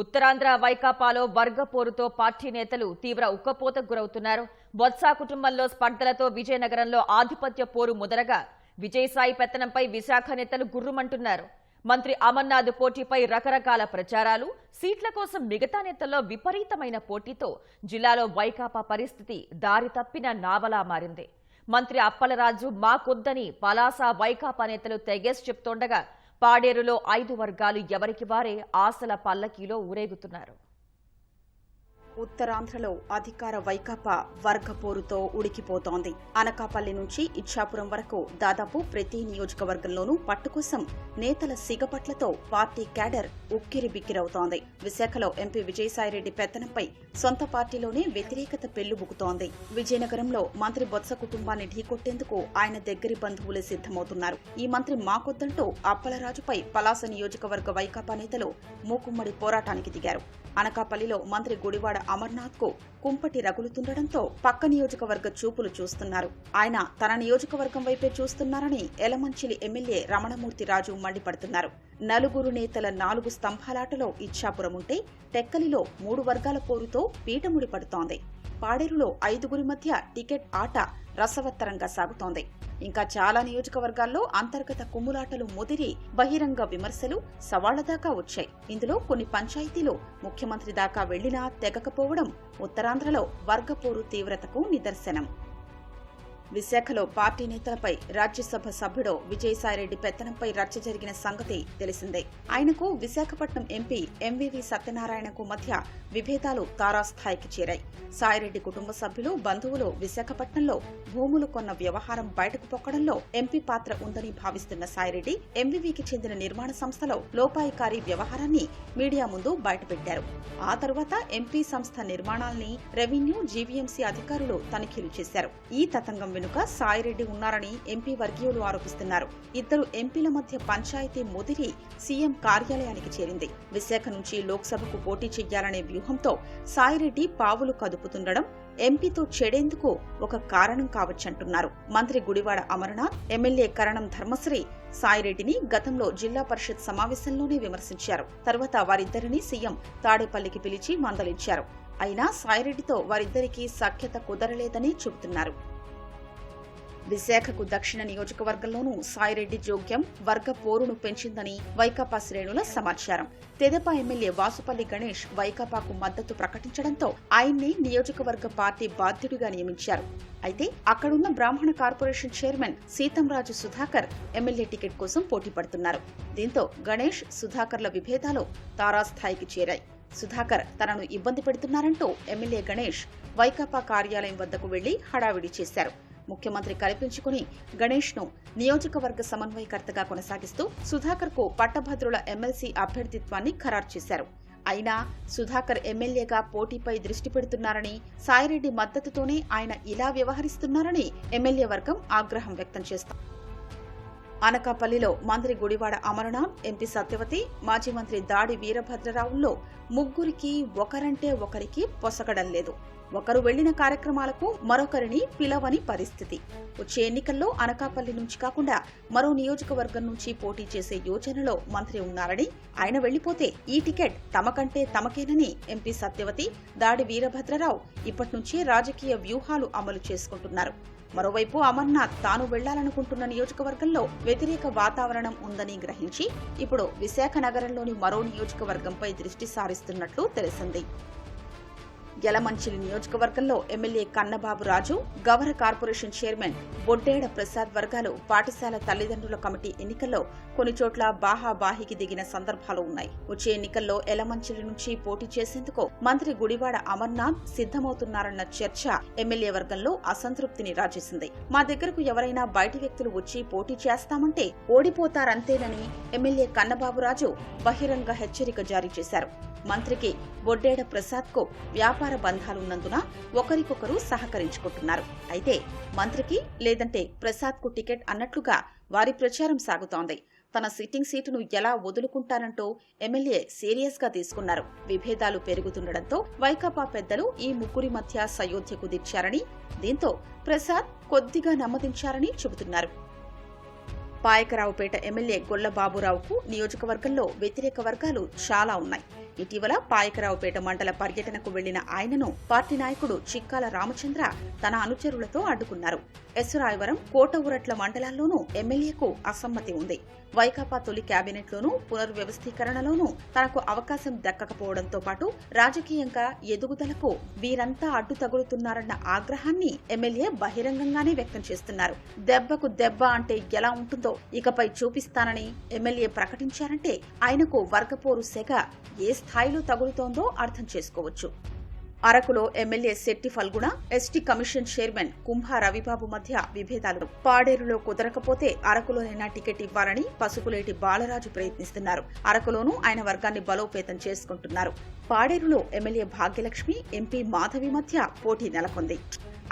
ఉత్తరాంధ్ర వైకాపాలో వర్గ పోరుతో పార్టీ నేతలు తీవ్ర ఉక్కపోతకు గురవుతున్నారు. బొత్స కుటుంబంలో స్పర్ధలతో విజయనగరంలో ఆధిపత్య పోరు మొదలగా విజయసాయి పెత్తనంపై విశాఖ నేతలు గుర్రుమంటున్నారు. మంత్రి అమర్నాథ్ పోటీపై రకరకాల ప్రచారాలు సీట్ల కోసం మిగతా నేతల్లో విపరీతమైన పోటీతో జిల్లాలో వైకాపా పరిస్థితి దారి తప్పిన నావలా మారింది. మంత్రి అప్పలరాజు మాకొద్దని పలాస వైకాపా నేతలు తెగేసి చెప్తుండగా పాడేరులో ఐదు వర్గాలు ఎవరికి వారే ఆశల పల్లకీలో ఊరేగుతున్నారు. ఉత్తరాంధ్రలో అధికార వైకాపా వర్గపోరుతో ఉడికిపోతోంది. అనకాపల్లి నుంచి ఇచ్చాపురం వరకు దాదాపు ప్రతి నియోజకవర్గంలోనూ పట్టుకోసం నేతల సిగపట్లతో పార్టీ క్యాడర్ ఉక్కిరి బిక్కిరవుతోంది విశాఖలో ఎంపీ విజయసాయిరెడ్డి పెత్తనంపై సొంత పార్టీలోనే వ్యతిరేకత పెళ్ళుబుకుతోంది విజయనగరంలో మంత్రి బొత్స కుటుంబాన్ని ఢీకొట్టేందుకు ఆయన దగ్గరి బంధువులే సిద్ధమవుతున్నారు. ఈ మంత్రి మాకొద్దంటూ అప్పలరాజుపై పలాస నియోజకవర్గ వైకాపా నేతలు మూకుమ్మడి పోరాటానికి దిగారు. అనకాపల్లిలో మంత్రి గుడివాడ అమర్నాథ్కు కుంపటి రగులుతుండటంతో పక్క నియోజకవర్గ చూపులు చూస్తున్నారు. ఆయన తన నియోజకవర్గం వైపే చూస్తున్నారని ఎలమంచిలి ఎమ్మెల్యే రమణమూర్తి రాజు మండిపడుతున్నారు. నలుగురు నేతల నాలుగు స్తంభాలాటలో ఇచ్చాపురం ఉంటే టెక్కలిలో మూడు వర్గాల పోరుతో పీఠముడి పడుతోంది పాడేరులో ఐదుగురి మధ్య టికెట్ ఆట రసవత్తరంగా సాగుతోంది. ఇంకా చాలా నియోజకవర్గాల్లో అంతర్గత కుమ్ములాటలు ముదిరి బహిరంగ విమర్శలు సవాళ్ళ దాకా వచ్చాయి. ఇందులో కొన్ని పంచాయతీలు ముఖ్యమంత్రి దాకా వెళ్ళినా తెగకపోవడం ఉత్తరాంధ్రలో వర్గపోరు తీవ్రతకు నిదర్శనం. విశాఖలో పార్టీ నేతలపై రాజ్యసభ సభ్యుడు విజయసాయిరెడ్డి పెత్తనంపై రచ్చ జరిగిన సంగతి తెలిసిందే. ఆయనకు విశాఖపట్నం ఎంపీ ఎంవివి సత్యనారాయణకు మధ్య విభేదాలు తారాస్థాయికి చేరాయి. సాయిరెడ్డి కుటుంబ సభ్యులు బంధువులు విశాఖపట్నంలో భూములు కొన్న వ్యవహారం బయటకు పొక్కడంలో ఎంపీ పాత్ర ఉందని భావిస్తున్న సాయిరెడ్డి ఎంవివికి చెందిన నిర్మాణ సంస్థలో లోపాయికారి వ్యవహారాన్ని మీడియా ముందు బయటపెట్టారు. ఆ తరువాత ఎంపీ సంస్థ నిర్మాణాల్ని రెవెన్యూ జీవీఎంసీ అధికారులు తనిఖీలు చేశారు. ఈ తతంగం వెనుక సాయిరెడ్డి ఉన్నారని ఎంపీ వర్గీయులు ఆరోపిస్తున్నారు. ఇద్దరు ఎంపీల మధ్య పంచాయతీ ముదిరి సీఎం కార్యాలయానికి చేరింది. విశాఖ నుంచి లోక్సభకు పోటీ చెయ్యాలనే వ్యూహంతో సాయిరెడ్డి పావులు కదుపుతుండడం ఎంపీతో చెడేందుకు ఒక కారణం కావచ్చంటున్నారు. మంత్రి గుడివాడ అమరనాథ్ ఎమ్మెల్యే కరణం ధర్మశ్రీ సాయిరెడ్డిని గతంలో జిల్లా పరిషత్ సమావేశంలోనే విమర్శించారు. తర్వాత వారిద్దరిని సీఎం తాడేపల్లికి పిలిచి మందలించారు. అయినా సాయిరెడ్డితో వారిద్దరికీ సఖ్యత కుదరలేదని చెబుతున్నారు. విశాఖకు దక్షిణ నియోజకవర్గంలోనూ సాయిరెడ్డి జోక్యం వర్గ పోరును పెంచిందని వైకాపా శ్రేణుల సమాచారం. తెదప ఎమ్మెల్యే వాసుపల్లి గణేష్ వైకాపాకు మద్దతు ప్రకటించడంతో ఆయన్ని నియోజకవర్గ పార్టీ బాధ్యుడిగా నియమించారు. అయితే అక్కడున్న Brahmana corporation chairman Seethamraju Sudhakar MLA ticket కోసం పోటీ పడుతున్నారు. దీంతో గణేష్ సుధాకర్ల విభేదాలు తారాస్థాయికి చేరాయి. సుధాకర్ తనను ఇబ్బంది పెడుతున్నారంటూ ఎమ్మెల్యే గణేష్ వైకాపా కార్యాలయం వద్దకు వెళ్ళి హడావిడి చేశారు. ముఖ్యమంత్రి కల్పించుకుని గణేష్ను నియోజకవర్గ సమన్వయకర్తగా కొనసాగిస్తూ సుధాకర్కు పట్టభద్రుల ఎమ్మెల్సీ అభ్యర్థిత్వాన్ని ఖరారు చేశారు. అయినా సుధాకర్ ఎమ్మెల్యేగా పోటీపై దృష్టి పెడుతున్నారని సాయిరెడ్డి మద్దతుతోనే ఆయన ఇలా వ్యవహరిస్తున్నారని ఎమ్మెల్యే వర్గం ఆగ్రహం వ్యక్తం చేస్తారు అనకాపల్లిలో మంత్రి గుడివాడ అమరనాథ్ ఎంపీ సత్యవతి మాజీ మంత్రి దాడి వీరభద్రరావుల్లో ముగ్గురికి ఒకరంటే ఒకరికి పొసగడం లేదు. ఒకరు వెళ్ళిన కార్యక్రమాలకు మరొకరిని పిలవని పరిస్థితి. వచ్చే ఎన్నికల్లో అనకాపల్లి నుంచి కాకుండా మరో నియోజకవర్గం నుంచి పోటీ చేసే యోచనలో మంత్రి ఉన్నారని ఆయన వెళ్ళిపోతే ఈ టికెట్ తమకంటే తమకేనని ఎంపీ సత్యవతి దాడి వీరభద్రరావు ఇప్పటి నుంచే రాజకీయ వ్యూహాలు అమలు చేసుకుంటున్నారు. మరోవైపు అమర్నాథ్ తాను వెళ్ళాలనుకుంటున్న నియోజకవర్గంలో వ్యతిరేక వాతావరణం ఉందని గ్రహించి ఇప్పుడు విశాఖ నగరంలోని మరో నియోజకవర్గంపై దృష్టి సారిస్తున్నట్లు తెలిసింది యలమంచిలి నియోజకవర్గంలో MLA Kannababu Raju Gavara corporation chairman Boddeda Prasad వర్గాలు పాఠశాల తల్లిదండ్రుల కమిటీ ఎన్నికల్లో కొన్ని చోట్ల బాహాబాహికి దిగిన సందర్భాలు ఉన్నాయి. వచ్చే ఎన్నికల్లో ఎలమంచిలి నుంచి పోటీ చేసేందుకు మంత్రి గుడివాడ అమర్నాథ్ సిద్ధమవుతున్నారన్న చర్చ ఎమ్మెల్యే వర్గంలో అసంతృప్తిని రాజేసింది. మా దగ్గరకు ఎవరైనా బయటి వ్యక్తులు వచ్చి పోటీ చేస్తామంటే ఓడిపోతారంతేనని ఎమ్మెల్యే కన్నబాబు రాజు బహిరంగ హెచ్చరిక జారీ చేశారు. మంత్రికి బొడ్డేడ ప్రసాద్కు వ్యాపార బంధాలున్నందున ఒకరికొకరు సహకరించుకుంటున్నారు. అయితే మంత్రికి లేదంటే ప్రసాద్కు టికెట్ అన్నట్లుగా వారి ప్రచారం సాగుతోంది. తన సిట్టింగ్ సీటును ఎలా వదులుకుంటానంటూ ఎమ్మెల్యే సీరియస్గా తీసుకున్నారు. విభేదాలు పెరుగుతుండటంతో వైకాపా పెద్దలు ఈ ముగ్గురి మధ్య సయోధ్యకు దిచ్చారని దీంతో ప్రసాద్ కొద్దిగా నమ్మదించారని చెబుతున్నారు. పాయకరావుపేట ఎమ్మెల్యే గొల్ల బాబురావుకు నియోజకవర్గంలో వ్యతిరేక వర్గాలు చాలా ఉన్నాయి. ఇటీవల పాయకరావుపేట మండల పర్యటనకు వెళ్ళిన ఆయనను పార్టీ నాయకుడు చిక్కాల రామచంద్ర తన అనుచరులతో అడ్డుకున్నారు. ఎస్రాయవరం ఉరట్ల మండలాల్లోనూ ఎమ్మెల్యేకు అసమ్మతి ఉంది. వైకాపా తొలి కేబినెట్లోనూ పునర్వ్యవస్థీకరణలోనూ తనకు అవకాశం దక్కకపోవడంతో పాటు రాజకీయంగా ఎదుగుదలకు వీరంతా అడ్డు తగులుతున్నారన్న ఆగ్రహాన్ని ఎమ్మెల్యే బహిరంగంగానే వ్యక్తం చేస్తున్నారు. దెబ్బకు దెబ్బ అంటే ఎలా ఉంటుందో ఇకపై చూపిస్తానని ఎమ్మెల్యే ప్రకటించారంటే ఆయనకు వర్గపోరు సెగ ఏ స్థాయిలో తగులుతోందో అర్థం చేసుకోవచ్చు. అరకులో MLA Chetti Phalguna ST commission chairman Kumbha Ravibabu మధ్య విభేదాలు. పాడేరులో కుదరకపోతే అరకులోనైనా టికెట్ ఇవ్వాలని పసుపులేటి బాలరాజు ప్రయత్నిస్తున్నారు. అరకులోనూ ఆయన వర్గాన్ని బలోపేతం చేసుకుంటున్నారు. పాడేరులో ఎమ్మెల్యే భాగ్యలక్ష్మి ఎంపీ మాధవి మధ్య పోటీ నెలకొంది.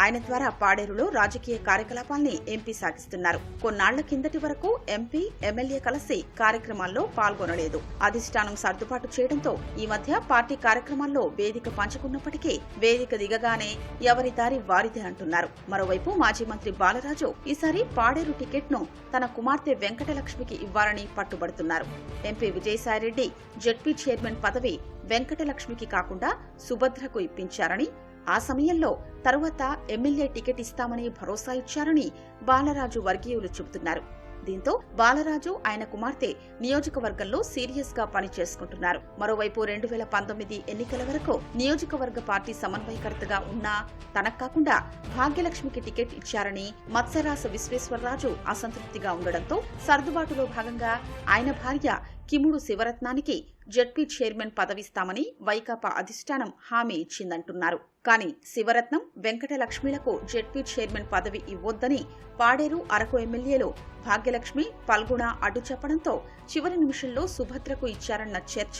ఆయన ద్వారా పాడేరులో రాజకీయ కార్యకలాపాల్ని ఎంపీ సాగిస్తున్నారు. కొన్నాళ్ళ కిందటి వరకు ఎంపీ ఎమ్మెల్యే కలిసి కార్యక్రమాల్లో పాల్గొనలేదు. అధిష్టానం సర్దుబాటు చేయడంతో ఈ మధ్య పార్టీ కార్యక్రమాల్లో వేదిక పంచుకున్నప్పటికీ వేదిక దిగగానే ఎవరి దారి వారిదే అంటున్నారు. మరోవైపు మాజీ మంత్రి బాలరాజు ఈసారి పాడేరు టికెట్ను తన కుమార్తె వెంకటలక్ష్మికి ఇవ్వాలని పట్టుబడుతున్నారు. ఎంపీ విజయసాయిరెడ్డి జెడ్పీ చైర్మన్ పదవి వెంకటలక్ష్మికి కాకుండా సుభద్రకు ఇప్పించారని ఆ సమయంలో తరువాత ఎమ్మెల్యే టికెట్ ఇస్తామని భరోసా ఇచ్చారని బాలరాజు వర్గీయులు చెబుతున్నారు. దీంతో బాలరాజు ఆయన కుమార్తె నియోజకవర్గంలో సీరియస్గా పనిచేసుకుంటున్నారు. మరోవైపు రెండు వేల పంతొమ్మిది ఎన్నికల వరకు నియోజకవర్గ పార్టీ సమన్వయకర్తగా ఉన్నా తనకు కాకుండా భాగ్యలక్ష్మికి టికెట్ ఇచ్చారని మత్స్యరాస విశ్వేశ్వరరాజు అసంతృప్తిగా ఉండడంతో సర్దుబాటులో భాగంగా ఆయన భార్య కిముడు శివరత్నానికి జడ్పీ చైర్మన్ పదవిస్తామని వైకాపా అధిష్టానం హామీ ఇచ్చిందంటున్నారు. కానీ శివరత్నం వెంకటలక్ష్మిలకు జడ్పీ చైర్మన్ పదవి ఇవ్వొద్దని పాడేరు అరకు ఎమ్మెల్యేలు భాగ్యలక్ష్మి పల్గుణ అడ్డు చెప్పడంతో చివరి నిమిషంలో సుభద్రకు ఇచ్చారన్న చర్చ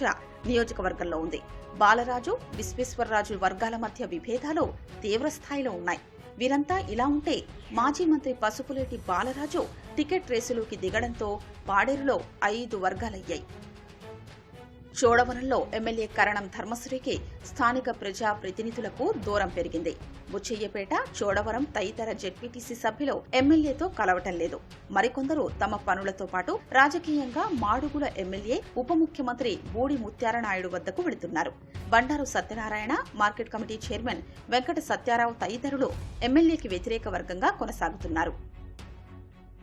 నియోజకవర్గంలో ఉంది. బాలరాజు విశ్వేశ్వరరాజు వర్గాల మధ్య విభేదాలు తీవ్రస్థాయిలో ఉన్నాయి. వీరంతా ఇలా ఉంటే మాజీ మంత్రి పసుపులేటి బాలరాజు టికెట్ రేసులోకి దిగడంతో పాడేరులో ఐదు వర్గాలయ్యాయి. చోడవరంలో ఎమ్మెల్యే కరణం ధర్మశ్రీకి స్థానిక ప్రజా ప్రతినిధులకు దూరం పెరిగింది. బుచ్చయ్యపేట చోడవరం తదితర జెడ్పీటీసీ సభ్యులు ఎమ్మెల్యేతో కలవటం లేదు. మరికొందరు తమ పనులతో పాటు రాజకీయంగా మాడుగుల ఎమ్మెల్యే ఉప ముఖ్యమంత్రి బూడి ముత్యాలనాయుడు వద్దకు వెళుతున్నారు. Bandaru Satyanarayana market committee chairman Venkata Satyarao తదితరులు ఎమ్మెల్యేకి వ్యతిరేక వర్గంగా కొనసాగుతున్నారు.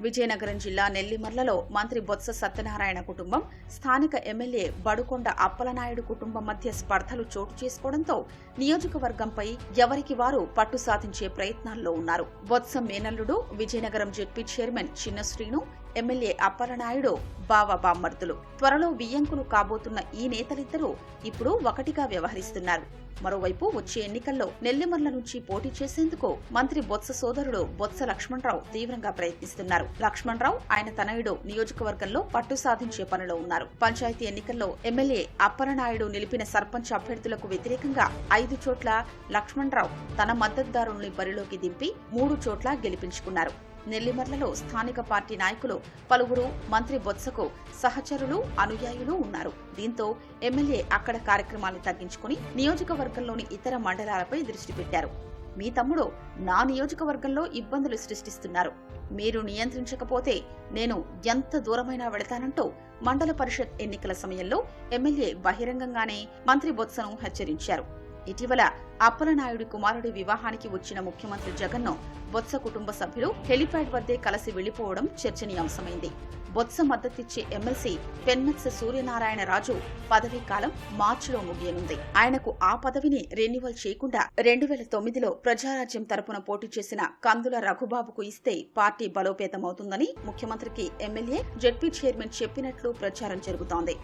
విజయనగరం జిల్లా నెల్లిమర్లలో మంత్రి బొత్స సత్యనారాయణ కుటుంబం స్థానిక ఎమ్మెల్యే బడుకొండ అప్పలనాయుడు కుటుంబం మధ్య స్పర్ధలు చోటు చేసుకోవడంతో నియోజకవర్గంపై ఎవరికి వారు పట్టు సాధించే ప్రయత్నాల్లో ఉన్నారు. బొత్స మేనల్లుడు విజయనగరం జెడ్పీ చైర్మన్ చిన్న శ్రీను ఎమ్మెల్యే అప్పలనాయుడు బావ బామ్మర్తులు త్వరలో వియ్యంకులు కాబోతున్న ఈ నేతలిద్దరూ ఇప్పుడు ఒకటిగా వ్యవహరిస్తున్నారు. మరోవైపు వచ్చే ఎన్నికల్లో నెల్లిమర్ల నుంచి పోటీ చేసేందుకు మంత్రి బొత్స సోదరుడు బొత్స లక్ష్మణరావు తీవ్రంగా ప్రయత్నిస్తున్నారు. లక్ష్మణరావు ఆయన తనయుడు నియోజకవర్గంలో పట్టు సాధించే పనిలో ఉన్నారు. పంచాయతీ ఎన్నికల్లో ఎమ్మెల్యే అప్పలనాయుడు నిలిపిన సర్పంచ్ అభ్యర్థులకు వ్యతిరేకంగా ఐదు చోట్ల లక్ష్మణరావు తన మద్దతుదారుల్ని బరిలోకి దింపి మూడు చోట్ల గెలిపించుకున్నారు. నెల్లిమర్లలో స్థానిక పార్టీ నాయకులు పలువురు మంత్రి బొత్సకు సహచరులు అనుయాయులు ఉన్నారు. దీంతో ఎమ్మెల్యే అక్కడ కార్యక్రమాన్ని తగ్గించుకుని నియోజకవర్గంలోని ఇతర మండలాలపై దృష్టి పెట్టారు. మీ తమ్ముడు నా నియోజకవర్గంలో ఇబ్బందులు సృష్టిస్తున్నారు. మీరు నియంత్రించకపోతే నేను ఎంత దూరమైనా వెళతానంటూ మండల పరిషత్ ఎన్నికల సమయంలో ఎమ్మెల్యే బహిరంగంగానే మంత్రి బొత్సను హెచ్చరించారు. ఇటీవల అప్పలనాయుడి కుమారుడి వివాహానికి వచ్చిన ముఖ్యమంత్రి జగన్ను బొత్స కుటుంబ సభ్యులు హెలిప్యాడ్ వద్దే కలిసి వెళ్ళిపోవడం చర్చనీయాంశమైంది. బొత్స మద్దతిచ్చే ఎమ్మెల్సీ పెన్మెత్స సూర్యనారాయణ రాజు పదవీ కాలం మార్చిలో ముగియనుంది. ఆయనకు ఆ పదవిని రెన్యువల్ చేయకుండా రెండు వేల తొమ్మిదిలో ప్రజారాజ్యం తరపున పోటీ చేసిన కందుల రఘుబాబుకు ఇస్తే పార్టీ బలోపేతమవుతుందని ముఖ్యమంత్రికి ఎమ్మెల్యే జడ్పీ చైర్మన్ చెప్పినట్లు ప్రచారం జరుగుతోంది.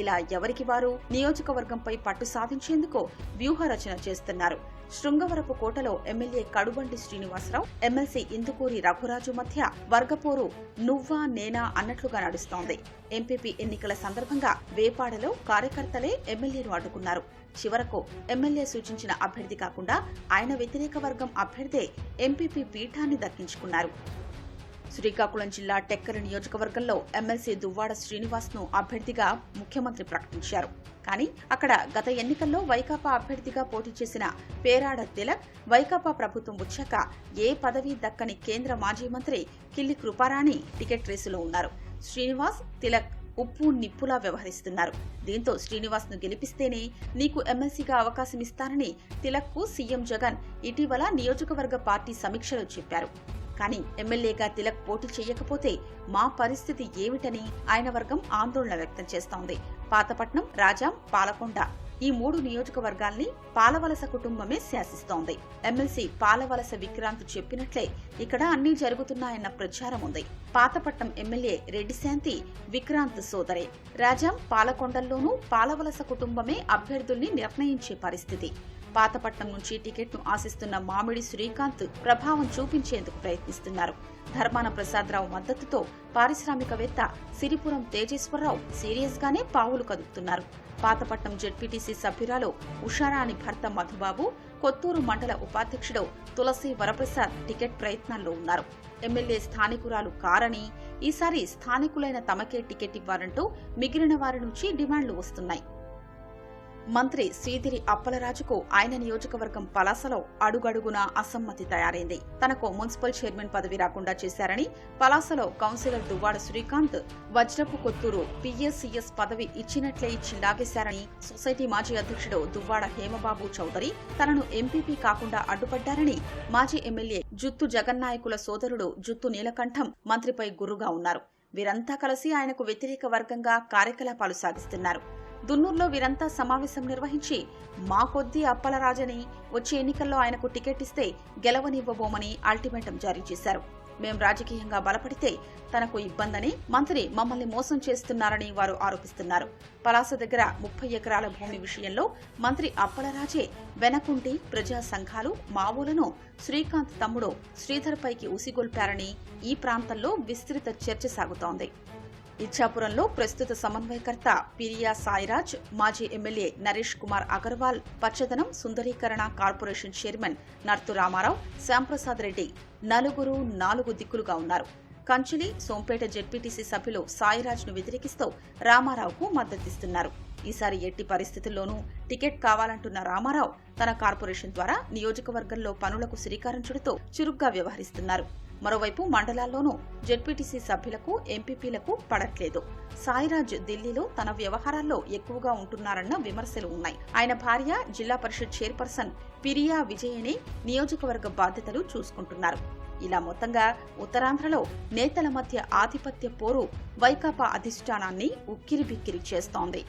ఇలా ఎవరికి వారు? నియోజకవర్గంపై పట్టు సాధించేందుకు వ్యూహ రచన చేస్తున్నారు. శృంగవరపు కోటలో ఎమ్మెల్యే కడుబండి శ్రీనివాసరావు ఎమ్మెల్సీ ఇందుకూరి రఘురాజు మధ్య వర్గపోరు నువ్వా నేనా అన్నట్లుగా నడుస్తోంది. ఎంపీపీ ఎన్నికల సందర్భంగా వేపాడలో కార్యకర్తలే ఎమ్మెల్యేను అడ్డుకున్నారు. చివరకు ఎమ్మెల్యే సూచించిన అభ్యర్థి కాకుండా ఆయన వ్యతిరేక వర్గం అభ్యర్థే ఎంపీపీ పీఠాన్ని దక్కించుకున్నారు. శ్రీకాకుళం జిల్లా టెక్కల నియోజకవర్గంలో ఎమ్మెల్సీ దువ్వాడ శ్రీనివాస్ను అభ్యర్థిగా ముఖ్యమంత్రి ప్రకటించారు. కానీ అక్కడ గత ఎన్నికల్లో వైకాపా అభ్యర్థిగా పోటీ చేసిన పేరాడ తిలక్ వైకాపా ప్రభుత్వం వచ్చాక ఏ పదవి దక్కని కేంద్ర మాజీ మంత్రి కిల్లి కృపారాణి టికెట్ రేసులో ఉన్నారు. శ్రీనివాస్ తిలక్ ఉప్పు నిప్పులా వ్యవహరిస్తున్నారు. దీంతో శ్రీనివాస్ను గెలిపిస్తేనే నీకు ఎమ్మెల్సీగా అవకాశం ఇస్తానని తిలక్కు సీఎం జగన్ ఇటీవల నియోజకవర్గ పార్టీ సమీక్షలో చెప్పారు. కానీ ఎమ్మెల్యేగా తిలక్ పోటీ చేయకపోతే మా పరిస్థితి ఏమిటని ఆయన వర్గం ఆందోళన వ్యక్తం చేస్తోంది. పాతపట్నం రాజాం పాలకొండ ఈ మూడు నియోజకవర్గాల్ని పాలవలస కుటుంబమే శాసిస్తోంది. ఎమ్మెల్సీ పాలవలస విక్రాంత్ చెప్పినట్లే ఇక్కడ అన్నీ జరుగుతున్నాయన్న ప్రచారం ఉంది. పాతపట్నం ఎమ్మెల్యే రెడ్డి శాంతి విక్రాంత్ సోదరే. రాజాం పాలకొండల్లోనూ పాలవలస కుటుంబమే అభ్యర్థుల్ని నిర్ణయించే పరిస్థితి. పాతపట్నం నుంచి టికెట్ను ఆశిస్తున్న మామిడి శ్రీకాంత్ ప్రభావం చూపించేందుకు ప్రయత్నిస్తున్నారు. ధర్మాన ప్రసాదరావు మద్దతుతో పారిశ్రామికవేత్త సిరిపురం తేజేశ్వరరావు సీరియస్ గానే పావులు కదుపుతున్నారు. పాతపట్నం జెడ్పీటీసీ సభ్యురాలు ఉషారాణి భర్త మధుబాబు కొత్తూరు మండల ఉపాధ్యక్షుడు తులసి వరప్రసాద్ టికెట్ ప్రయత్నాల్లో ఉన్నారు. ఎమ్మెల్యే స్థానికురాలు కారని ఈసారి స్థానికులైన తమకే టికెట్ ఇవ్వాలంటూ మిగిలిన వారి నుంచి డిమాండ్లు వస్తున్నాయి. మంత్రి శ్రీధిరి అప్పలరాజుకు ఆయన నియోజకవర్గం పలాసలో అడుగడుగునా అసమ్మతి తయారైంది. తనకు మున్సిపల్ చైర్మన్ పదవి రాకుండా చేశారని పలాసలో కౌన్సిలర్ దువ్వాడ శ్రీకాంత్ వజ్రపు కొత్తూరు పిఎస్సిఎస్ పదవి ఇచ్చినట్లే ఇచ్చి లాగేశారని సొసైటీ మాజీ అధ్యక్షుడు దువ్వాడ హేమబాబు చౌదరి తనను ఎంపీపీ కాకుండా అడ్డుపడ్డారని మాజీ ఎమ్మెల్యే జుత్తు జగన్నాయకుల సోదరుడు జుత్తు నీలకంఠం మంత్రిపై గురుగా ఉన్నారు. వీరంతా కలిసి ఆయనకు వ్యతిరేక వర్గంగా కార్యకలాపాలు సాగిస్తున్నారు. దున్నూరులో వీరంతా సమావేశం నిర్వహించి మా కొద్దీ అప్పలరాజని వచ్చే ఎన్నికల్లో ఆయనకు టికెట్ ఇస్తే గెలవనివ్వబోమని అల్టిమేటం జారీ చేశారు. మేం రాజకీయంగా బలపడితే తనకు ఇబ్బందని మంత్రి మమ్మల్ని మోసం చేస్తున్నారని వారు ఆరోపిస్తున్నారు. పలాస దగ్గర ముప్పై ఎకరాల భూమి విషయంలో మంత్రి అప్పలరాజే వెనకుంటి ప్రజా సంఘాలు మావోలను శ్రీకాంత్ తమ్ముడు శ్రీధర్ పైకి ఉసిగొల్పారని ఈ ప్రాంతంలో విస్తృత చర్చ సాగుతోంది. ఇచ్చాపురంలో ప్రస్తుత సమన్వయకర్త పిరియా సాయిరాజ్ మాజీ ఎమ్మెల్యే నరేష్ కుమార్ అగర్వాల్ పచ్చదనం సుందరీకరణ కార్పొరేషన్ చైర్మన్ నర్తు రామారావు శ్యాంప్రసాద్ రెడ్డి నలుగురు నాలుగు దిక్కులుగా ఉన్నారు. కంచిలి సోంపేట జెడ్పీటీసీ సభ్యులు సాయిరాజ్ను వ్యతిరేకిస్తూ రామారావుకు మద్దతిస్తున్నారు. ఈసారి ఎట్టి పరిస్థితుల్లోనూ టికెట్ కావాలంటున్న రామారావు తన కార్పొరేషన్ ద్వారా నియోజకవర్గంలో పనులకు శ్రీకారం చుడుతూ చురుగ్గా వ్యవహరిస్తున్నారు. మరోవైపు మండలాల్లోనూ జెడ్పీటీసీ సభ్యులకు ఎంపీపీలకు పడట్లేదు. సాయిరాజ్ ఢిల్లీలో తన వ్యవహారాల్లో ఎక్కువగా ఉంటున్నారన్న విమర్శలు ఉన్నాయి. ఆయన భార్య జిల్లా పరిషత్ చైర్పర్సన్ పిరియా విజయనే నియోజకవర్గ బాధ్యతలు చూసుకుంటున్నారు. ఇలా మొత్తంగా ఉత్తరాంధ్రలో నేతల మధ్య ఆధిపత్య పోరు వైకాపా అధిష్టానాన్ని ఉక్కిరిబిక్కిరి చేస్తోంది.